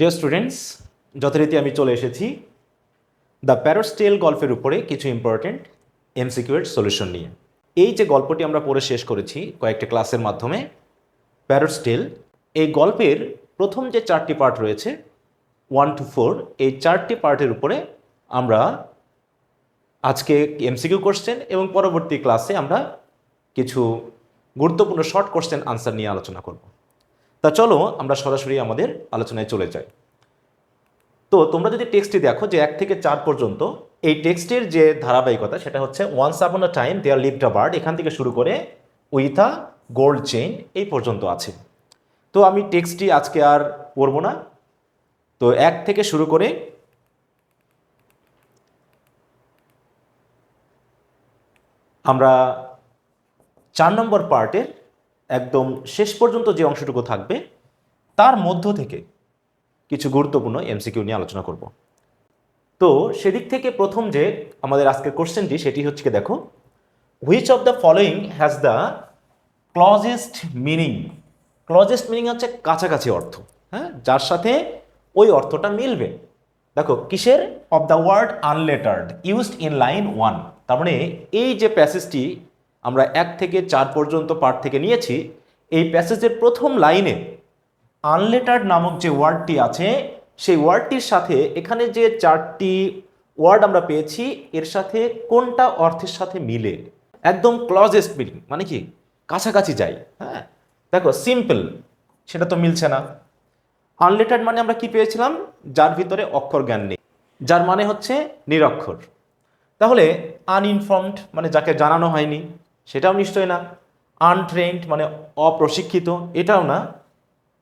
Dear students যথারীতি আমি চলে এসেছি দ্য প্যারোস্টেল গল্পের উপরে কিছু ইম্পর্ট্যান্ট এমসিকিউয়ের সলিউশন নিয়ে। এই যে গল্পটি আমরা পড়ে শেষ করেছি কয়েকটি ক্লাসের মাধ্যমে প্যারোস্টেল এই গল্পের প্রথম যে চারটি পার্ট রয়েছে ওয়ান টু ফোর এই চারটি পার্টের উপরে আমরা আজকে এমসিকিউ কোশ্চেন এবং পরবর্তী ক্লাসে আমরা কিছু গুরুত্বপূর্ণ শর্ট কোশ্চেন আনসার নিয়ে আলোচনা করব। তা চলো আমরা সরাসরি আমাদের আলোচনায় চলে যাই। তো তোমরা যদি টেক্সটটি দেখো যে এক থেকে চার পর্যন্ত, এই টেক্সটের যে ধারাবাহিকতা সেটা হচ্ছে once upon a time there lived a bird এখান থেকে শুরু করে উইথ আ গোল্ড চেইন এই পর্যন্ত আছে। তো আমি টেক্সটটি আজকে আর পড়ব না। তো এক থেকে শুরু করে আমরা চার নম্বর পার্টের একদম শেষ পর্যন্ত যে অংশটুকু থাকবে, তার মধ্য থেকে কিছু গুরুত্বপূর্ণ এমসিকিউ নিয়ে আলোচনা করব। তো সেদিক থেকে প্রথম যে আমাদের আজকের কোশ্চেনটি সেটি হচ্ছে কি দেখো which of the following has the closest meaning closest meaning হচ্ছে কাছাকাছি অর্থ হ্যাঁ? যার সাথে ওই অর্থটা মিলবে। দেখো, কিসের? Of the word unlettered used in line one তার মানে এই যে প্যাসেজটি আমরা এক থেকে চার পর্যন্ত পার্ট থেকে নিয়েছি। এই প্যাসেজের প্রথম লাইনে আনলেটার্ড নামক যে ওয়ার্ডটি আছে, সেই ওয়ার্ডটির সাথে এখানে যে চারটি ওয়ার্ড আমরা পেয়েছি, এর সাথে কোনটা অর্থের সাথে মিলে? একদম ক্লজেস্ট মিনিং মানে কি? কাছাকাছি যাই হ্যাঁ? দেখো সিম্পল সেটা তো মিলছে না। আনলেটার্ড মানে আমরা কি পেয়েছিলাম? যার ভিতরে অক্ষর জ্ঞান নেই, যার মানে হচ্ছে নিরক্ষর। তাহলে আনইনফর্মড মানে যাকে জানানো হয়নি সেটাও নিশ্চয় না। আনট্রেন্ড মানে অপ্রশিক্ষিত, এটাও না।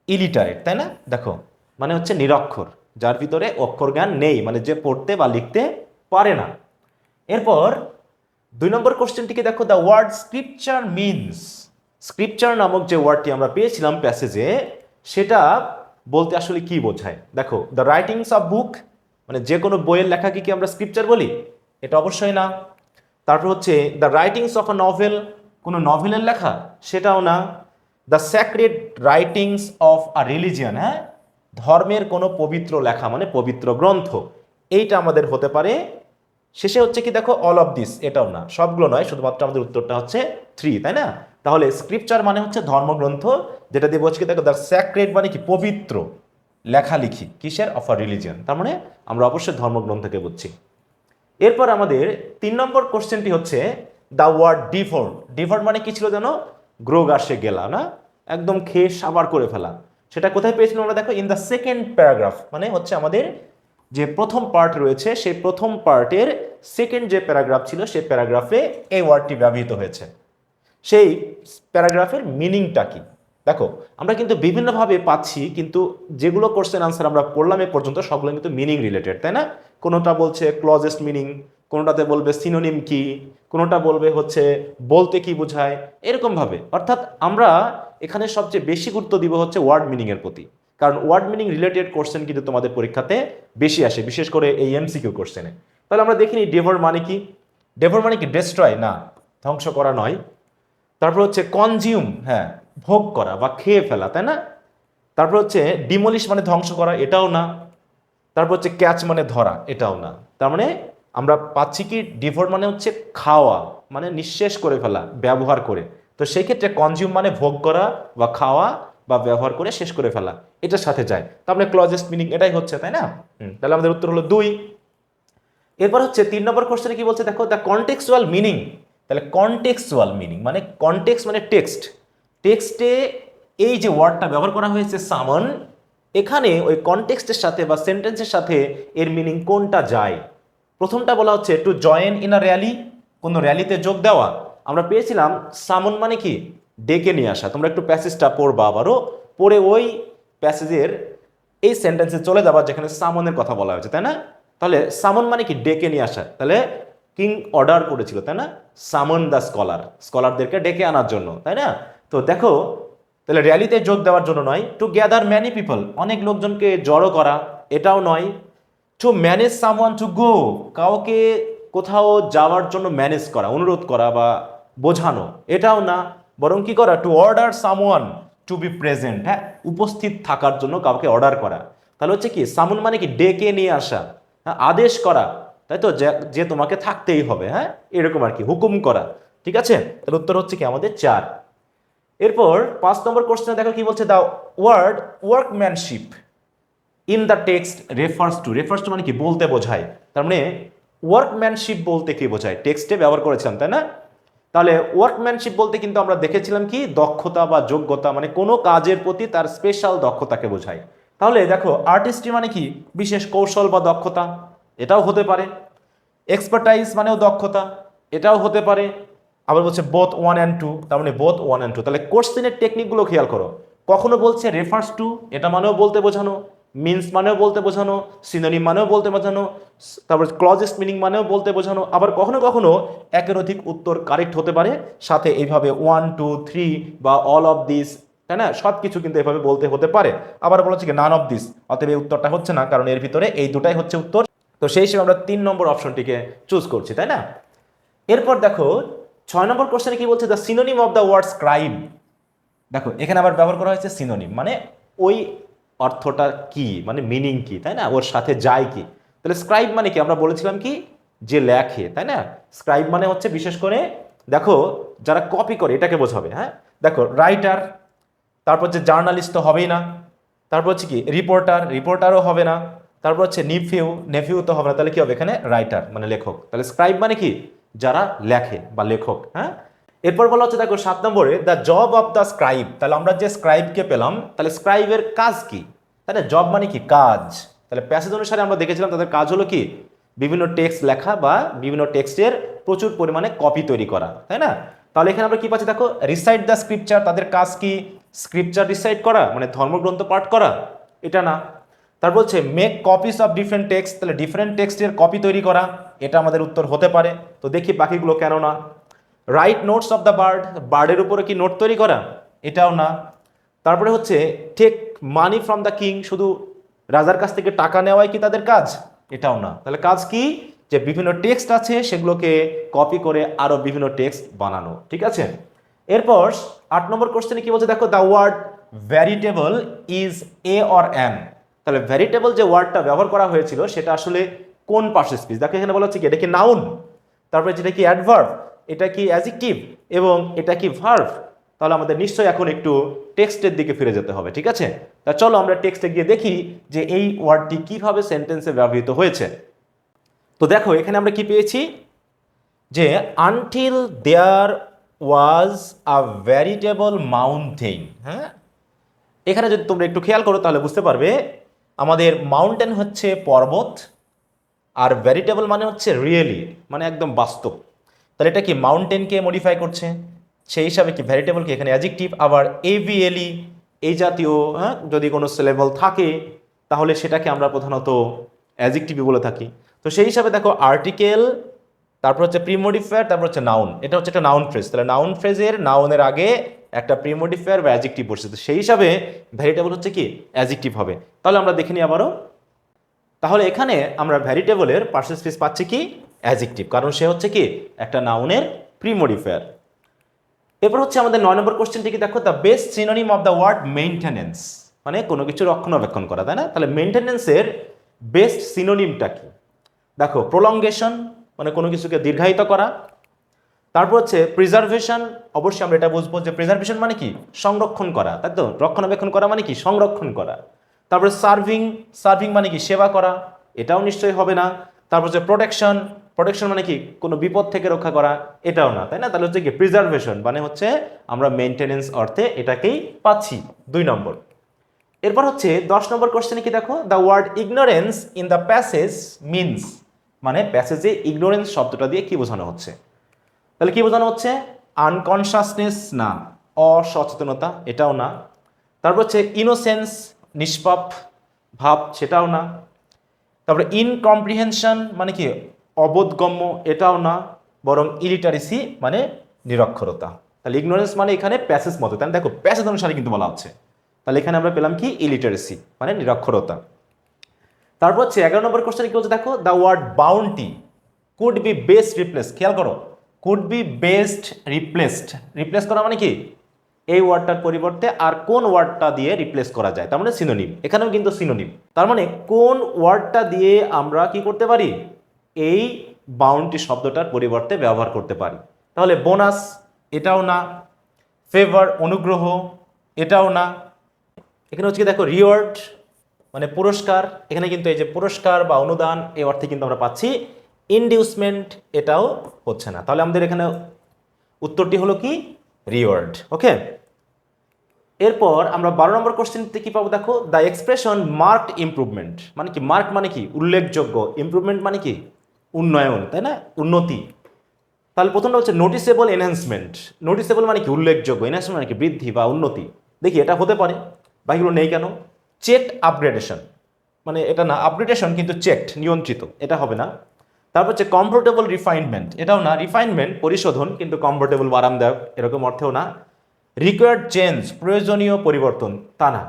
ইলিটারেট তাই না? দেখো মানে হচ্ছে নিরক্ষর, যার ভিতরে অক্ষর জ্ঞান নেই মানে যে পড়তে বা লিখতে পারে না। এরপর দুই নম্বর কোশ্চেনটিকে দেখো the word scripture means scripture নামক যে ওয়ার্ডটি আমরা পেয়েছিলাম প্যাসেজে সেটা বলতে আসলে কি বোঝায়? দেখো দ্য রাইটিংস অফ বুক মানে যে কোনো বইয়ের লেখাকে কি আমরা স্ক্রিপচার বলি? এটা অবশ্যই না। তারপর হচ্ছে the writings of a novel কোনো নভেলের লেখা? সেটাও না। The sacred writings of a religion হ্যাঁ? ধর্মের কোনো পবিত্র লেখা মানে পবিত্র গ্রন্থ। এইটা আমাদের হতে পারে। শেষে হচ্ছে কি দেখো অল অফ দিস এটাও না। সবগুলো নয়, শুধুমাত্র আমাদের উত্তরটা হচ্ছে থ্রি তাই না? তাহলে স্ক্রিপচার মানে হচ্ছে ধর্মগ্রন্থ, যেটা দিয়ে বলছি দেখো দ্য স্যাক্রেড মানে কি পবিত্র লেখালেখি কিসের? অফ আ রিলিজিয়ান তার মানে আমরা অবশ্যই ধর্মগ্রন্থকে বুঝছি। এরপর আমাদের তিন নম্বর কোশ্চেনটি হচ্ছে দ্য ওয়ার্ড ডিফল্ট ডিফল্ট মানে কি ছিল যেন গ্রোগাসে গেলা, না? একদম খেয়ে সাবার করে ফেলা। সেটা কোথায় পেয়েছিলাম আমরা দেখো? ইন দ্য সেকেন্ড প্যারাগ্রাফ মানে হচ্ছে আমাদের যে প্রথম পার্ট রয়েছে, সেই প্রথম পার্টের সেকেন্ড যে প্যারাগ্রাফ ছিল, সেই প্যারাগ্রাফে এই ওয়ার্ডটি ব্যবহৃত হয়েছে। সেই প্যারাগ্রাফের মিনিংটা কি? দেখো, আমরা কিন্তু বিভিন্নভাবে পাচ্ছি, কিন্তু যেগুলো কোশ্চেন আনসার আমরা পড়লাম এ পর্যন্ত সবগুলো কিন্তু মিনিং রিলেটেড তাই না? কোনোটা বলছে ক্লজেস্ট মিনিং কোনোটাতে বলবে সিনোনিম কি, কোনোটা বলবে হচ্ছে বলতে কি বোঝায়, এরকমভাবে। অর্থাৎ আমরা এখানে সবচেয়ে বেশি গুরুত্ব দিব হচ্ছে ওয়ার্ড মিনিংয়ের প্রতি। কারণ ওয়ার্ড মিনিং রিলেটেড কোশ্চেন কিন্তু তোমাদের পরীক্ষাতে বেশি আসে, বিশেষ করে এই এমসিকিউ কোশ্চেনে তাহলে আমরা দেখিনি ডেভর মানে কি? ডেভর মানে কি? ডেস্ট্রয় না, ধ্বংস করা নয়। তারপর হচ্ছে কনজিউম হ্যাঁ ভোগ করা বা খেয়ে ফেলা, তাই না? তারপর হচ্ছে ডিমলিশ মানে ধ্বংস করা, এটাও না। তারপর হচ্ছে ক্যাচ মানে ধরা, এটাও না। তার মানে আমরা পাচ্ছি কি ডিভোর মানে হচ্ছে খাওয়া মানে নিঃশেষ করে ফেলা, ব্যবহার করে। তো সেই ক্ষেত্রে কনজিউম মানে ভোগ করা বা খাওয়া বা ব্যবহার করে শেষ করে ফেলা, এটার সাথে যায়। তার মানে ক্লজেস্ট মিনিং এটাই হচ্ছে, তাই না? তাহলে আমাদের উত্তর হলো দুই। এরপর হচ্ছে তিন নম্বর কোশ্চেনে কি বলছে? দেখো দ্য কনটেক্সুয়াল মিনিং তাহলে কনটেক্সুয়াল মিনিং মানে কনটেক্স মানে টেক্সট টেক্সটে এই যে ওয়ার্ডটা ব্যবহার করা হয়েছে সামন, এখানে ওই কনটেক্সটের সাথে বা সেন্টেন্সের সাথে এর মিনিং কোনটা যায়? প্রথমটা বলা হচ্ছে to join in a rally কোনো র্যালিতে যোগ দেওয়া। আমরা পেয়েছিলাম সামন মানে কি? ডেকে নিয়ে আসা। তোমরা একটু প্যাসেজটা পড়বা আবারও। পড়ে ওই প্যাসেজের এই সেন্টেন্সে চলে যাবার যেখানে সামনের কথা বলা হয়েছে, তাই না? তাহলে সামন মানে কি? ডেকে নিয়ে আসা। তাহলে কিং অর্ডার করেছিল, তাই না? সামন দ্য স্কলার স্কলারদেরকে ডেকে আনার জন্য, তাই না? তো দেখো, তাহলে র্যালিতে যোগ দেওয়ার জন্য নয় টু গ্যাদার ম্যানি পিপল অনেক লোকজনকে জড়ো করা, এটাও নয় to manage someone to go কাউকে কোথাও যাওয়ার জন্য ম্যানেজ করা, অনুরোধ করা বা বোঝানো, এটাও না, বরং কি করা to order someone to be present হ্যাঁ উপস্থিত থাকার জন্য কাউকে অর্ডার করা। তাহলে হচ্ছে কি সামুন মানে কি, ডেকে নিয়ে আসা হ্যাঁ আদেশ করা, তাই তো? যে- তোমাকে থাকতেই হবে হ্যাঁ এরকম আর কি, হুকুম করা, ঠিক আছে? তাহলে উত্তর হচ্ছে কি, আমাদের চার। এরপর পাঁচ নম্বর কোশ্চেনে দেখো কি বলছে the word workmanship in the text refers to refers to মানে কি? বলতে বোঝায়। তার মানে ওয়ার্কম্যানশিপ বলতে কি বোঝায়? টেক্সটে ব্যবহার করেছিলাম, তাই না? তাহলে ওয়ার্কম্যানশিপ বলতে কিন্তু আমরা দেখেছিলাম কি? দক্ষতা বা যোগ্যতা মানে কোনো কাজের প্রতি তার স্পেশাল দক্ষতাকে বোঝায়। তাহলে দেখো আর্টিস্ট্রি মানে কি? বিশেষ কৌশল বা দক্ষতা। এটাও হতে পারে। এক্সপার্টাইজ মানেও দক্ষতা। এটাও হতে পারে। আবার বলছে বোথ ওয়ান অ্যান্ড টু তার মানে বোথ ওয়ান অ্যান্ড টু তাহলে কোশ্চেনের টেকনিকগুলো খেয়াল করো। কখনো বলছে রেফার্স টু এটা মানেও বলতে বোঝানো মিনস মানেও বলতে বোঝানো সিনোনিম মানেও বলতে বোঝানো, তারপর ক্লজেস্ট মিনিং মানেও বলতে বোঝানো, আবার কখনো কখনো একের অধিক উত্তর কারেক্ট হতে পারে, সাথে এইভাবে ওয়ান টু থ্রি বা অল অফ দিস তাই না? সব কিছু কিন্তু এভাবে বলতে হতে পারে। আবার বলা হচ্ছে নান অফ দিস অতএব এই উত্তরটা হচ্ছে না, কারণ এর ভিতরে এই দুটাই হচ্ছে উত্তর। তো সেই হিসেবে আমরা তিন নম্বর অপশনটিকে চুজ করছি, তাই না? এরপর দেখো ছয় নম্বর কোশ্চেনে কি বলছে? The synonym of the word scribe দেখো, এখানে আবার ব্যবহার করা হয়েছে সিনোনিম মানে ওই অর্থটা কি মানে মিনিং কি, তাই না? ওর সাথে যায় কি? তাহলে স্ক্রাইব মানে কি? আমরা বলেছিলাম কি? যে লেখে, তাই না? স্ক্রাইব মানে হচ্ছে বিশেষ করে, দেখো, যারা কপি করে, এটাকে বোঝাবে হ্যাঁ? দেখো রাইটার তারপর হচ্ছে জার্নালিস্ট তো হবেই না, তারপর হচ্ছে কি? রিপোর্টার রিপোর্টারও হবে না, তারপর হচ্ছে নিফিউ নেফিউ তো হবে না, তাহলে কি হবে? এখানে রাইটার মানে লেখক। তাহলে স্ক্রাইব মানে কি? যারা লেখে বা লেখক হ্যাঁ? এরপর বলা হচ্ছে, দেখো, সাত নম্বরে the job of the scribe তাহলে আমরা যে স্ক্রাইবকে পেলাম, তাহলে স্ক্রাইবের কাজ কি? তাহলে জব মানে কি? কাজ। তাহলে প্যাসেজ অনুসারে আমরা দেখেছিলাম, তাদের কাজ হলো কি? বিভিন্ন টেক্সট লেখা বা বিভিন্ন টেক্সটের প্রচুর পরিমাণে কপি তৈরি করা, তাই না? তাহলে এখানে আমরা কি পাচ্ছি? দেখো রিসাইড দ্য স্ক্রিপচার তাদের কাজ কি? স্ক্রিপচার রিসাইড করা মানে ধর্মগ্রন্থ পাঠ করা? এটা না। তার বলছে make copies of different text তাহলে ডিফারেন্ট টেক্সটের কপি তৈরি করা, এটা আমাদের উত্তর হতে পারে। তো দেখি বাকিগুলো কেন না। Right notes of the bird বার্ডের উপরে কি নোট তৈরি করা? এটাও না। তারপরে হচ্ছে take money from the king শুধু রাজার কাছ থেকে টাকা নেওয়াই কি তাদের কাজ? এটাও না। তাহলে কাজ কি? যে বিভিন্ন টেক্সট আছে, সেগুলোকে কপি করে আরও বিভিন্ন টেক্সট বানানো। ঠিক আছে? এরপর আট নম্বর কোশ্চেনে কি বলছে, দেখো the word veritable is a or an তাহলে ভ্যারিটেবল যে ওয়ার্ডটা ব্যবহার করা হয়েছিল, সেটা আসলে কোন পার্শ্ব স্পিচ দেখো এখানে বলা হচ্ছে কি, এটা কি নাউন তারপরে যেটা কি অ্যাডভার্ভ এটা কি অ্যাজিকটিভ এবং এটা কি ভার্ভ তাহলে আমাদের নিশ্চয়ই এখন একটু টেক্সটের দিকে ফিরে যেতে হবে, ঠিক আছে? তা চলো আমরা টেক্সটে গিয়ে দেখি যে এই ওয়ার্ডটি কীভাবে সেন্টেন্সে ব্যবহৃত হয়েছে। তো দেখো, এখানে আমরা কি পেয়েছি? যে আনটিল দেয়ার ওয়াজ আ ভ্যারিটেবল মাউন্টেন হ্যাঁ? এখানে যদি তোমরা একটু খেয়াল করো, তাহলে বুঝতে পারবে আমাদের মাউন্টেন হচ্ছে পর্বত আর ভ্যারিটেবল মানে হচ্ছে রিয়েলি মানে একদম বাস্তব। তাহলে এটা কি মাউন্টেনকে মডিফাই করছে? সেই হিসাবে কি ভ্যারিটেবল কি এখানে অ্যাজেক্টিভ আবার এভিএলি এই জাতীয় হ্যাঁ যদি কোনো সিলেবল থাকে, তাহলে সেটাকে আমরা প্রধানত অ্যাজেক্টিভই বলে থাকি। তো সেই হিসাবে দেখো আর্টিকেল তারপর হচ্ছে প্রিমোডিফায়ার তারপর হচ্ছে নাউন এটা হচ্ছে একটা নাউন ফ্রেজ তাহলে নাউন ফ্রেজের নাউনের আগে একটা প্রিমোডিফায়ার বা অ্যাজেক্টিভ বসছে তো সেই হিসাবে ভ্যারিটেবল হচ্ছে কি? অ্যাজেক্টিভ হবে। তাহলে আমরা দেখে নিই আবারও। তাহলে এখানে আমরা ভ্যারিটেবলের পার্সেস স্পেস পাচ্ছি কি? অ্যাজেক্টিভ কারণ সে হচ্ছে কি? একটা নাউনের প্রিমোডিফায়ার এরপর হচ্ছে আমাদের নয় নম্বর কোশ্চেনটি কি? দেখো the best synonym of the word maintenance মানে কোনো কিছু রক্ষণাবেক্ষণ করা, তাই না? তাহলে মেইনটেনেন্সের বেস্ট সিনোনিমটা কি? দেখো প্রলঙ্গেশন মানে কোনো কিছুকে দীর্ঘায়িত করা তারপর হচ্ছে প্রিজার্ভেশন অবশ্যই আমরা এটা বুঝব যে প্রিজার্ভেশন মানে কি? সংরক্ষণ করা, তাই তো? রক্ষণাবেক্ষণ করা মানে কি? সংরক্ষণ করা। তারপরে সার্ভিং সার্ভিং মানে কি? সেবা করা, এটাও নিশ্চয়ই হবে না। তারপর হচ্ছে প্রোটেকশন প্রোটেকশন মানে কি? কোনো বিপদ থেকে রক্ষা করা, এটাও না, তাই না? তাহলে হচ্ছে কি? প্রিজার্ভেশন মানে হচ্ছে আমরা মেনটেনেন্স অর্থে এটাকেই পাচ্ছি, দুই নম্বর। এরপর হচ্ছে দশ নম্বর কোশ্চেনে কি দেখো? The word ignorance in the passage means মানে প্যাসেজে ইগনোরেন্স শব্দটা দিয়ে কি বোঝানো হচ্ছে? তাহলে কি বোঝানো হচ্ছে? আনকনসাসনেস না, অসচেতনতা, এটাও না। তারপর হচ্ছে ইনোসেন্স নিষ্পাপ ভাব, সেটাও না। তারপরে ইনকম্প্রিহেনশন মানে কি? অবোধগম্য, এটাও না। বরং ইলিটারেসি মানে নিরক্ষরতা। তাহলে ইগনোরেন্স মানে এখানে প্যাসেজ মতো। তাহলে দেখো প্যাসেজ অনুসারে কিন্তু বলা হচ্ছে। তাহলে এখানে আমরা পেলাম কি? ইলিটারেসি মানে নিরক্ষরতা। তারপর হচ্ছে এগারো নম্বর কোশ্চেন কি বলছে? দেখো the word bounty could be best replace খেয়াল করো। Could be best replaced replace করা মানে কি? এই ওয়ার্ডটার পরিবর্তে আর কোন ওয়ার্ডটা দিয়ে রিপ্লেস করা যায়? তার মানে সিনোনিম এখানেও কিন্তু সিনোনিম তার মানে কোন ওয়ার্ডটা দিয়ে আমরা কি করতে পারি? এই বাউন্ডটি শব্দটার পরিবর্তে ব্যবহার করতে পারি। তাহলে বোনাস এটাও না। ফেভার অনুগ্রহ, এটাও না। এখানে হচ্ছে দেখো রিওয়ার্ড মানে পুরস্কার। এখানে কিন্তু এই যে পুরস্কার বা অনুদান, এই অর্থে কিন্তু আমরা পাচ্ছি ইনডিউসমেন্ট এটাও হচ্ছে না। তাহলে আমাদের এখানে উত্তরটি হলো কি? রিওয়ার্ড ওকে এরপর আমরা বারো নম্বর কোশ্চেনতে কি পাবো? দেখো দ্য এক্সপ্রেশন মার্কড ইমপ্রুভমেন্ট মানে কি? মার্ক মানে কি? উল্লেখযোগ্য। ইমপ্রুভমেন্ট মানে কি? উন্নয়ন, তাই না? উন্নতি। তাহলে প্রথমটা হচ্ছে নোটিসেবল এনহ্যান্সমেন্ট নোটিসেবল মানে কি? উল্লেখযোগ্য। এনহ্যান্সমেন্ট মানে কি? বৃদ্ধি বা উন্নতি। দেখি, এটা হতে পারে। বাকিগুলো নেই কেন? চেক আপগ্রেডেশন মানে এটা না আপগ্রেডেশন কিন্তু চেকড নিয়ন্ত্রিত। এটা হবে না। তারপর হচ্ছে কমফোর্টেবল রিফাইনমেন্ট এটাও না রিফাইনমেন্ট পরিশোধন, কিন্তু কমফোর্টেবল আরামদায়ক এরকম অর্থেও না। রিকোয়ার্ড চেঞ্জ প্রয়োজনীয় পরিবর্তন, তা না।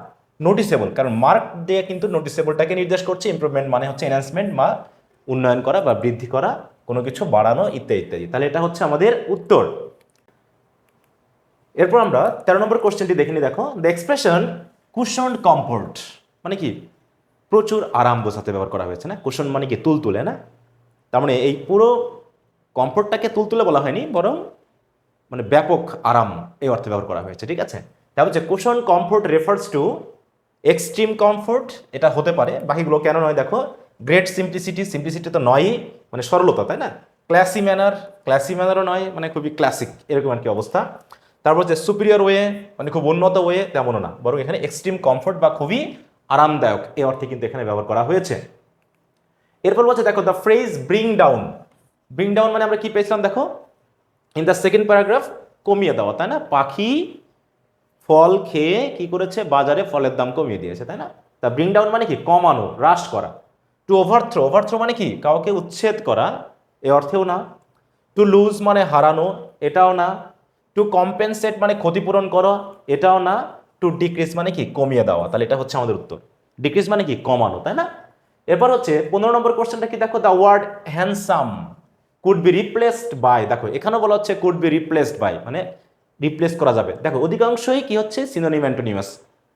নোটিসেবল কারণ মার্ক দিয়ে কিন্তু নোটিসেবলটাকে নির্দেশ করছে ইমপ্রুভমেন্ট মানে হচ্ছে এনহ্যান্সমেন্ট বা উন্নয়ন করা বা বৃদ্ধি করা, কোনো কিছু বাড়ানো, ইত্যাদি ইত্যাদি। তাহলে এটা হচ্ছে আমাদের উত্তর। এরপর আমরা তেরো নম্বর কোশ্চেনটি দেখে নিই, দেখো। দ্য এক্সপ্রেশন কুশন কমফোর্ট মানে কি? প্রচুর আরাম বোঝাতে ব্যবহার করা হয়েছে না? কুশন মানে কি? তুলতুলে না? তার মানে এই পুরো কমফোর্টটাকে তুলতুলে বলা হয়নি, বরং মানে ব্যাপক আরাম এই অর্থে ব্যবহার করা হয়েছে, ঠিক আছে? তারপর হচ্ছে cushion comfort refers to extreme comfort এটা হতে পারে। বাকিগুলো কেন নয় দেখো গ্রেট সিম্পলিসিটি সিম্পলিসিটি তো নয়ই মানে সরলতা, তাই না? ক্লাসি ম্যানার ক্লাসি ম্যানারও নয় মানে খুবই ক্লাসিক এরকম আর কি অবস্থা। তারপর হচ্ছে সুপিরিয়র ওয়ে মানে খুব উন্নত ওয়ে তেমনও না, বরং এখানে এক্সট্রিম কমফোর্ট বা খুবই আরামদায়ক, এই অর্থে কিন্তু এখানে ব্যবহার করা হয়েছে। এরপর বলছে দেখো the phrase bring down bring down মানে আমরা কি পেয়েছিলাম, দেখো ইন দ্য সেকেন্ড প্যারাগ্রাফ কমিয়ে দেওয়া, তাই না? পাখি ফল খেয়ে কি করেছে? বাজারে ফলের দাম কমিয়ে দিয়েছে, তাই না? তা ব্রিং ডাউন মানে কি? কমানো, হ্রাস করা। টু ওভারথ্রো ওভারথ্রো মানে কি? কাউকে উচ্ছেদ করা, এ অর্থেও না। টু লুজ মানে হারানো, এটাও না। টু কম্পেনসেট মানে ক্ষতিপূরণ করা, এটাও না। টু ডিক্রিজ মানে কি? কমিয়ে দেওয়া। তাহলে এটা হচ্ছে আমাদের উত্তর। ডিক্রিজ মানে কি? কমানো, তাই না? এরপর হচ্ছে পনেরো নম্বর কোশ্চেনটা কি? দেখো the word handsome could be replaced by দেখো, এখানেও বলা হচ্ছে কুড বি রিপ্লেসড বাই মানে রিপ্লেস করা যাবে। দেখো, অধিকাংশই কি হচ্ছে? সিনোনিম অ্যান্টোনিমাস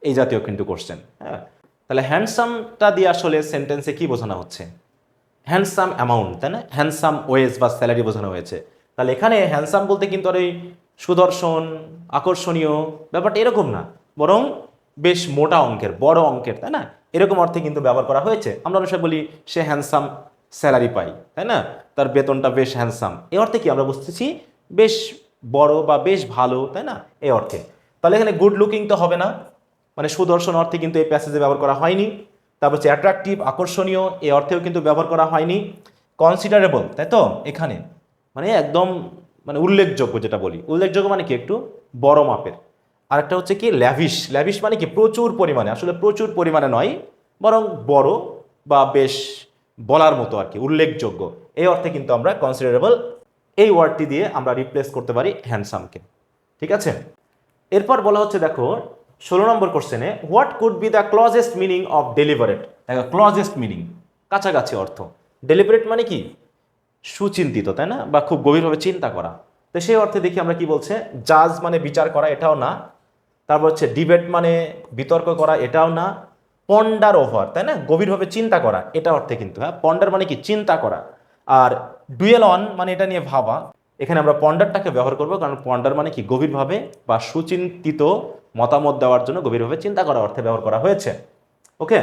এই জাতীয় কিন্তু কোশ্চেন হ্যাঁ? তাহলে হ্যান্ডসামটা দিয়ে আসলে সেন্টেন্সে কি বোঝানো হচ্ছে? হ্যান্ডসাম অ্যামাউন্ট তাই না? হ্যান্ডসাম ওয়েজ বা স্যালারি বোঝানো হয়েছে। তাহলে এখানে হ্যান্ডসাম বলতে কিন্তু আর এই সুদর্শন, আকর্ষণীয় ব্যাপারটা এরকম না। বরং বেশ মোটা অঙ্কের, বড় অঙ্কের, তাই না? এরকম অর্থে কিন্তু ব্যবহার করা হয়েছে। আমরা অনেক বলি, সে হ্যান্ডসাম স্যালারি পাই, তাই না? তার বেতনটা বেশ হ্যান্ডসাম এই অর্থে কি আমরা বুঝতেছি, বেশ বড় বা বেশ ভালো, তাই না? এই অর্থে। তাহলে এখানে গুড লুকিং তো হবে না। মানে সুদর্শন অর্থে কিন্তু এই প্যাসেজে ব্যবহার করা হয়নি। তারপর হচ্ছে অ্যাট্রাকটিভ আকর্ষণীয় এই অর্থেও কিন্তু ব্যবহার করা হয়নি। কনসিডারেবল তাই তো? এখানে। মানে একদম মানে উল্লেখযোগ্য যেটা বলি। উল্লেখযোগ্য মানে কি একটু? বড় মাপের। আরেকটা হচ্ছে কি ল্যাভিশ ল্যাভিশ মানে কি, প্রচুর পরিমাণে। আসলে প্রচুর পরিমাণে নয়, বরং বড় বা বেশ বলার মতো আর কি, উল্লেখযোগ্য। এই অর্থে কিন্তু আমরা কনসিডারেবল এই ওয়ার্ডটি দিয়ে আমরা রিপ্লেস করতে পারি হ্যান্ডসামকে ঠিক আছে? এরপর বলা হচ্ছে, দেখো, ষোলো নম্বর কোশ্চেনে what could be the closest meaning of deliberate দেখো ক্লজেস্ট মিনিং কাছাকাছি অর্থ। ডেলিভারেট মানে কি? সুচিন্তিত, তাই না? বা খুব গভীরভাবে চিন্তা করা। তো সেই অর্থে দেখি আমরা কি বলছে জাজ মানে বিচার করা, এটাও না। তারপর হচ্ছে ডিবেট মানে বিতর্ক করা, এটাও না। পন্ডার ওভার তাই না? গভীরভাবে চিন্তা করা এটা অর্থে কিন্তু হ্যাঁ? পন্ডার মানে কি? চিন্তা করা। আর ডুয়েল অন মানে এটা নিয়ে ভাবা। এখানে আমরা পন্ডারটাকে ব্যবহার করব, কারণ পন্ডার মানে কি? গভীরভাবে বা সুচিন্তিত মতামত দেওয়ার জন্য গভীরভাবে চিন্তা করা অর্থে ব্যবহার করা হয়েছে। ওকে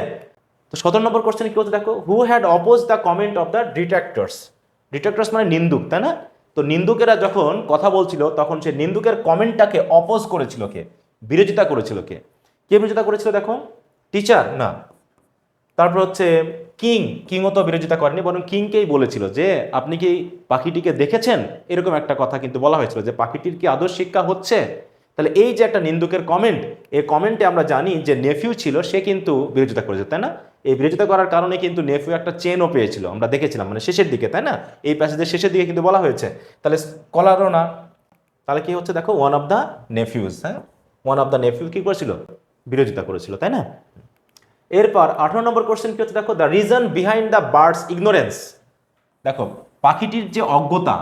তো সতেরো নম্বর কোশ্চেন কি হচ্ছে দেখো who had oppose the comment of the detractors detractors মানে নিন্দুক, তাই না? তো নিন্দুকেরা যখন কথা বলছিল, তখন সে নিন্দুকের কমেন্টটাকে অপোজ করেছিল কে? বিরোধিতা করেছিল কে? কে বিরোধিতা করেছিল দেখো? টিচার না। তারপর হচ্ছে কিং কিংও তো বিরোধিতা করেনি, বরং কিংকেই বলেছিল যে, আপনি কি পাখিটিকে দেখেছেন? এরকম একটা কথা কিন্তু বলা হয়েছিল যে, পাখিটির কি আদর্শ শিক্ষা হচ্ছে? তাহলে এই যে একটা নিন্দুকের কমেন্ট এই কমেন্টে আমরা জানি যে নেফিউ ছিল, সে কিন্তু বিরোধিতা করেছে, তাই না? এই বিরোধিতা করার কারণে কিন্তু নেফিউ একটা চেনও পেয়েছিল, আমরা দেখেছিলাম মানে শেষের দিকে, তাই না? এই প্যাসেজের শেষের দিকে কিন্তু বলা হয়েছে। তাহলে স্কলারও না। তাহলে কি হচ্ছে দেখো? ওয়ান অফ দ্য নেফিউজ হ্যাঁ? ওয়ান অফ দ্য নেফিউ কি করেছিল? বিরোধিতা করেছিল, তাই না? এরপর আঠারো নম্বর কোশ্চেন কি হচ্ছে? দেখো the reason behind the bird's ignorance দেখো, পাখিটির যে অজ্ঞতা,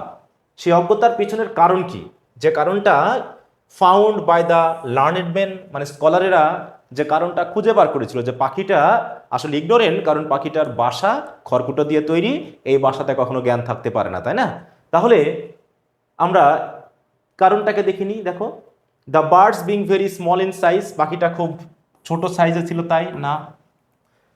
সেই অজ্ঞতার পিছনের কারণ কি? যে কারণটা found by the learned men মানে স্কলারেরা যে কারণটা খুঁজে বার করেছিল, যে পাখিটা আসলে ইগনোরেন্ট কারণ পাখিটার বাসা খড়কুটো দিয়ে তৈরি, এই বাসাতে কখনো জ্ঞান থাকতে পারে না, তাই না? তাহলে আমরা কারণটাকে দেখিনি, দেখো। The bird's being very small in size পাখিটা খুব ছোট সাইজে ছিল তাই না।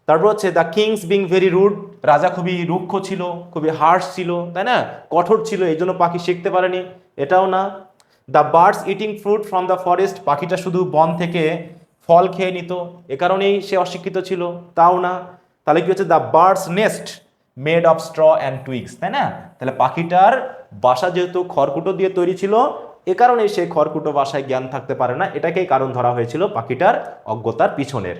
তারপর হচ্ছে the king's being very rude রাজা খুবই রুক্ষ ছিল, খুবই হার্শ ছিল, তাই না? কঠোর ছিল, এই জন্য পাখি শিখতে পারেনি, এটাও না। The bird's eating fruit from the forest পাখিটা শুধু বন থেকে ফল খেয়ে নিত, এ কারণেই সে অশিক্ষিত ছিল, তাও না। তাহলে কি হচ্ছে? The bird's nest made of straw and twigs তাই না? তাহলে পাখিটার বাসা যেহেতু খড়কুটো দিয়ে তৈরি ছিল এ কারণে সে খড়কুটো বাসায় জ্ঞান থাকতে পারে না। এটাকেই কারণ ধরা হয়েছিল পাখিটার অজ্ঞতার পিছনের।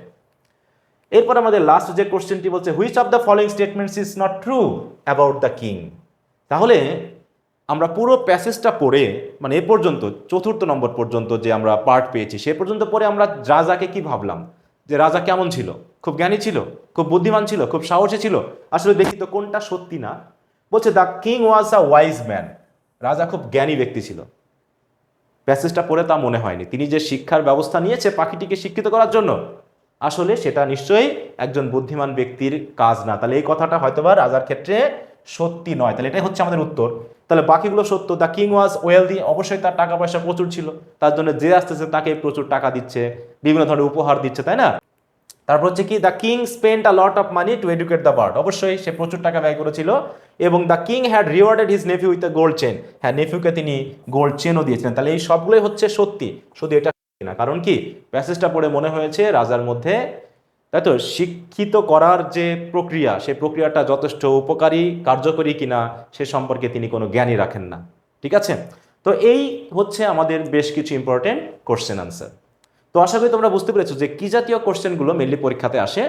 এরপর আমাদের লাস্ট যে কোশ্চেনটি বলছে which of the following statements is not true about the king তাহলে আমরা পুরো প্যাসেজটা পড়ে মানে এ পর্যন্ত, চতুর্থ নম্বর পর্যন্ত যে আমরা পার্ট পেয়েছি, সে পর্যন্ত পরে আমরা রাজাকে কি ভাবলাম? যে রাজা কেমন ছিল? খুব জ্ঞানী ছিল? খুব বুদ্ধিমান ছিল? খুব সাহসী ছিল? আসলে দেখি তো কোনটা সত্যি না। বলছে the king was a wise man রাজা খুব জ্ঞানী ব্যক্তি ছিল। প্যাসেজটা পড়ে তা মনে হয়নি। তিনি যে শিক্ষার ব্যবস্থা নিয়েছে পাখিটিকে শিক্ষিত করার জন্য, আসলে সেটা নিশ্চয়ই একজন বুদ্ধিমান ব্যক্তির কাজ না। তাহলে এই কথাটা হয়তোবা রাজার ক্ষেত্রে সত্যি নয়। তাহলে এটাই হচ্ছে আমাদের উত্তর। তাহলে বাকিগুলো সত্য, দ্য কিং ওয়াজ ওয়েলদি অবশ্যই তার টাকা পয়সা প্রচুর ছিল। তার জন্য যে আসতেছে তাকে প্রচুর টাকা দিচ্ছে, বিভিন্ন ধরনের উপহার দিচ্ছে, তাই না? তারপর হচ্ছে কি the king spend a lot of money to educate the bird অবশ্যই সে প্রচুর টাকা ব্যয় করেছিল এবং the king had rewarded his nephew with a gold chain হ্যাঁ নেফিউকে তিনি গোল্ড চেনও দিয়েছিলেন। তাহলে এই সবগুলোই হচ্ছে সত্যি। শুধু এটা না। কারণ কি? প্যাসেজটা পড়ে মনে হয়েছে রাজার মধ্যে, তাই তো? শিক্ষিত করার যে প্রক্রিয়া, সেই প্রক্রিয়াটা যথেষ্ট উপকারী, কার্যকরী কিনা, সে সম্পর্কে তিনি কোনো জ্ঞানই রাখেন না। ঠিক আছে? তো এই হচ্ছে আমাদের বেশ কিছু ইম্পর্টেন্ট কোশ্চেন আনসার তো আশা করি তোমরা বুঝতে পেরেছ যে কি জাতীয় কোশ্চেনগুলো মেনলি পরীক্ষাতে আসে।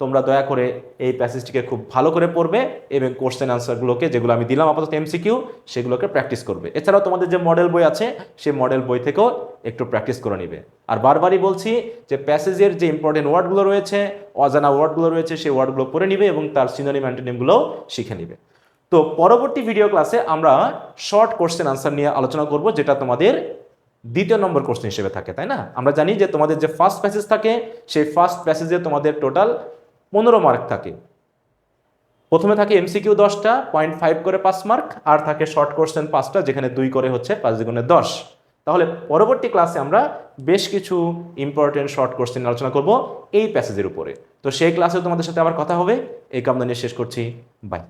তোমরা দয়া করে এই প্যাসেজটিকে খুব ভালো করে পড়বে এবং কোশ্চেন আনসারগুলোকে যেগুলো আমি দিলাম আপাতত এমসিকিউ সেগুলোকে প্র্যাকটিস করবে। এছাড়াও তোমাদের যে মডেল বই আছে, সেই মডেল বই থেকেও একটু প্র্যাকটিস করে নিবে। আর বারবারই বলছি যে প্যাসেজের যে ইম্পর্টেন্ট ওয়ার্ডগুলো রয়েছে, অজানা ওয়ার্ডগুলো রয়েছে, সেই ওয়ার্ডগুলো পড়ে নিবে এবং তার সিনোনিম অ্যান্টোনিমগুলোও শিখে নিবে। তো পরবর্তী ভিডিও ক্লাসে আমরা শর্ট কোশ্চেন আনসার নিয়ে আলোচনা করব, যেটা তোমাদের দ্বিতীয় নম্বর কোশ্চেন হিসেবে থাকে, তাই না? আমরা জানি যে তোমাদের যে ফার্স্ট প্যাসেজ থাকে, সেই ফার্স্ট প্যাসেজে তোমাদের টোটাল পনেরো মার্ক থাকে। প্রথমে থাকে এমসিকিউ দশটা পয়েন্ট ফাইভ করে পাঁচ মার্ক আর থাকে শর্ট কোশ্চেন পাঁচটা, যেখানে দুই করে হচ্ছে পাঁচ দ্বিগুণে দশ। তাহলে পরবর্তী ক্লাসে আমরা বেশ কিছু ইম্পর্টেন্ট শর্ট কোশ্চেন আলোচনা করব এই প্যাসেজের উপরে। তো সেই ক্লাসে তোমাদের সাথে আবার কথা হবে। এই কামনা নিয়ে শেষ করছি। বাই